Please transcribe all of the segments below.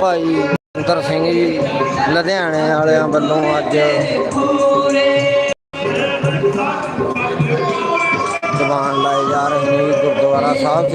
ਭਾਈ ਸੁੰਦਰ ਸਿੰਘ ਜੀ, ਲੁਧਿਆਣੇ ਵਾਲਿਆਂ ਵੱਲੋਂ ਅੱਜ ਦੀਵਾਨ ਲਾਏ ਜਾ ਰਹੇ ਨੇ ਗੁਰਦੁਆਰਾ ਸਾਹਿਬ 'ਚ।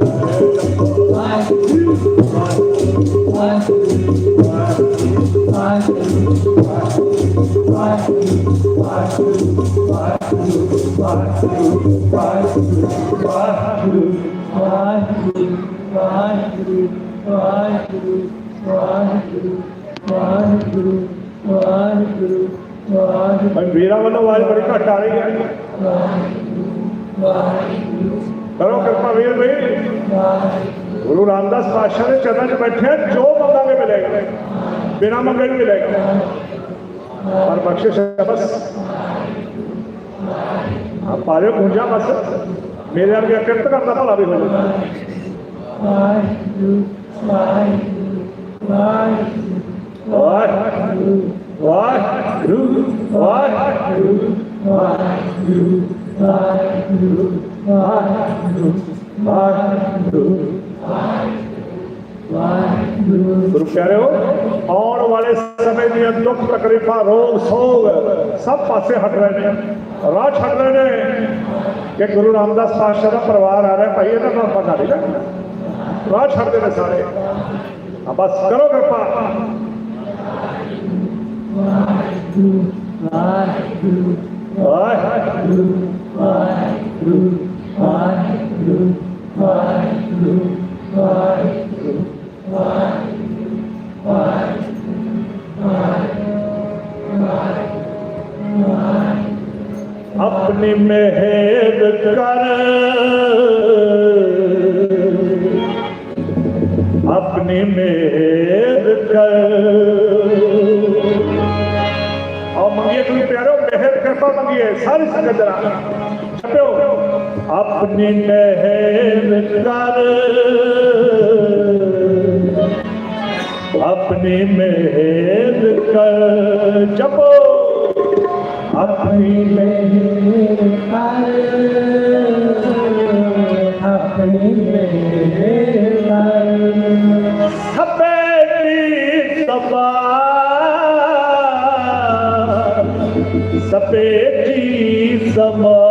आवाज़ बड़ी घट आ रही करो कृपा वीर भाई। गुरु रामदास पातशाह ने चरण च बैठे जो मंगा मंगांगे मिलेगा। बिना मंगे भी मिलेगा। और बख्शिश है बस। ਪਾਰੇ ਪੂਜਾ ਬਸ ਮੇਰੇ ਵਰਗੇ ਕਿਰਤ ਕਰਦਾ ਭਲਾ ਵੀ ਹੋ ਜਾਊਗਾ ਵਾਹਿਗੁਰੂ ਵਾਹਿਗੁਰੂ ਵਾਹਿਗੁਰੂ गुरु कह रहे हो, आने वाले समय दिया दुख तकलीफा रोग सोग सब पासे हट रहे ने राह छड़ रहे ने कि गुरु रामदास पातशाह का परिवार आ रहा है, भाई इन्होंने पता नहीं राह छड़ देने सारे बस करो कृपा। अपनी मेहर कर। अपनी मेहर कर। मंगिए तुम प्यारो, मेहर कृपा मंगिए, सारी जरा। जपो अपनी मेहर कर। अपनी मेहर कर जपो। अपनी मेहर कर। अपनी मेहर कर। सपेटी सपा। सपेटी समा।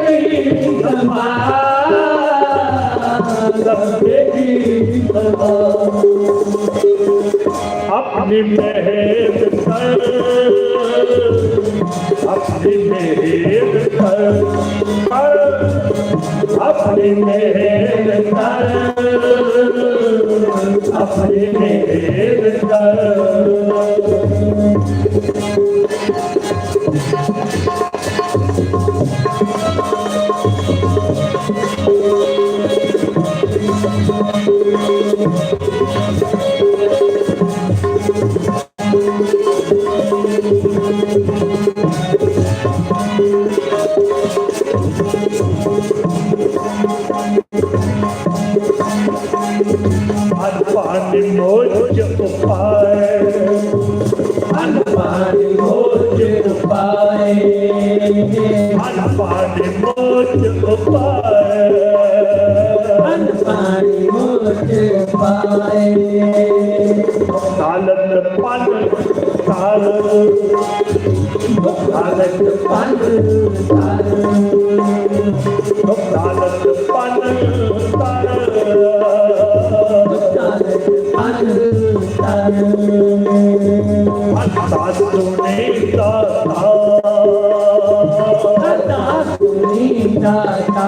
अपनी मेहर कर अपनी मेहर कर कर अपनी मेहर कर अपनी முத்தாலத்து பண்ணு முத்தாலத்து பண்ணு முத்தாலத்து பண்ணு அத்தாது துணை தாத்தா அத்தாது துணை தாத்தா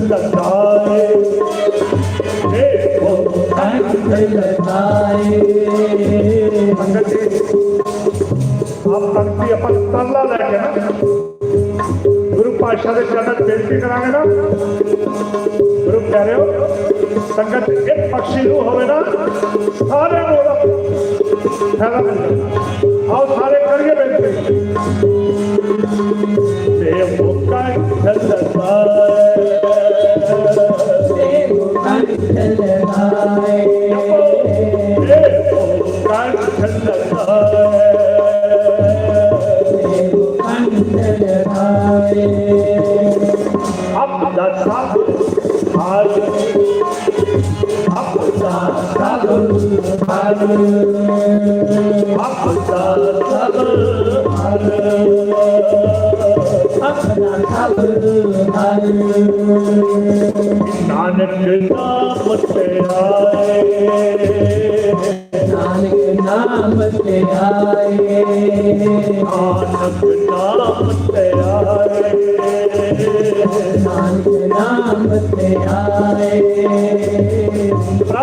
लगाए आप पंक्ति अपन तल्ला लेके ना। गुरु पातशाह के चरण बेनती करांगे ना। गुरु कह रहे हो, संगत एक पक्षी रू होवे ना, सारे बोला। फैला आओ, सारे करिए बेनती। देव का ਆਪਣਾ ਸਬਰ ਹਰ ਆਪਣਾ ਸਬਰ ਹਰ ਨਾਨਕ ਨਾਮ ਤੇ ਆਏ ਨਾਨਕ ਨਾਮ ਤੇ ਆਏ ਨਾਨਕ ਨਾਮ ਤੇ ਆਏ ਨਾਨਕ ਨਾਮ ਤੇ ਆਏ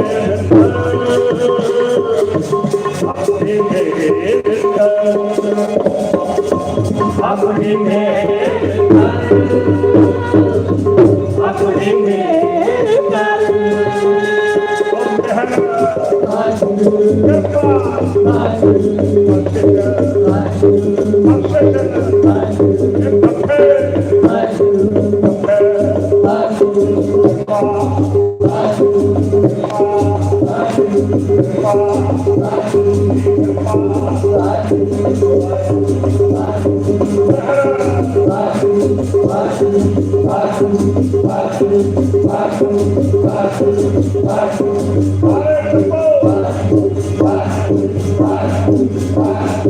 Yeah.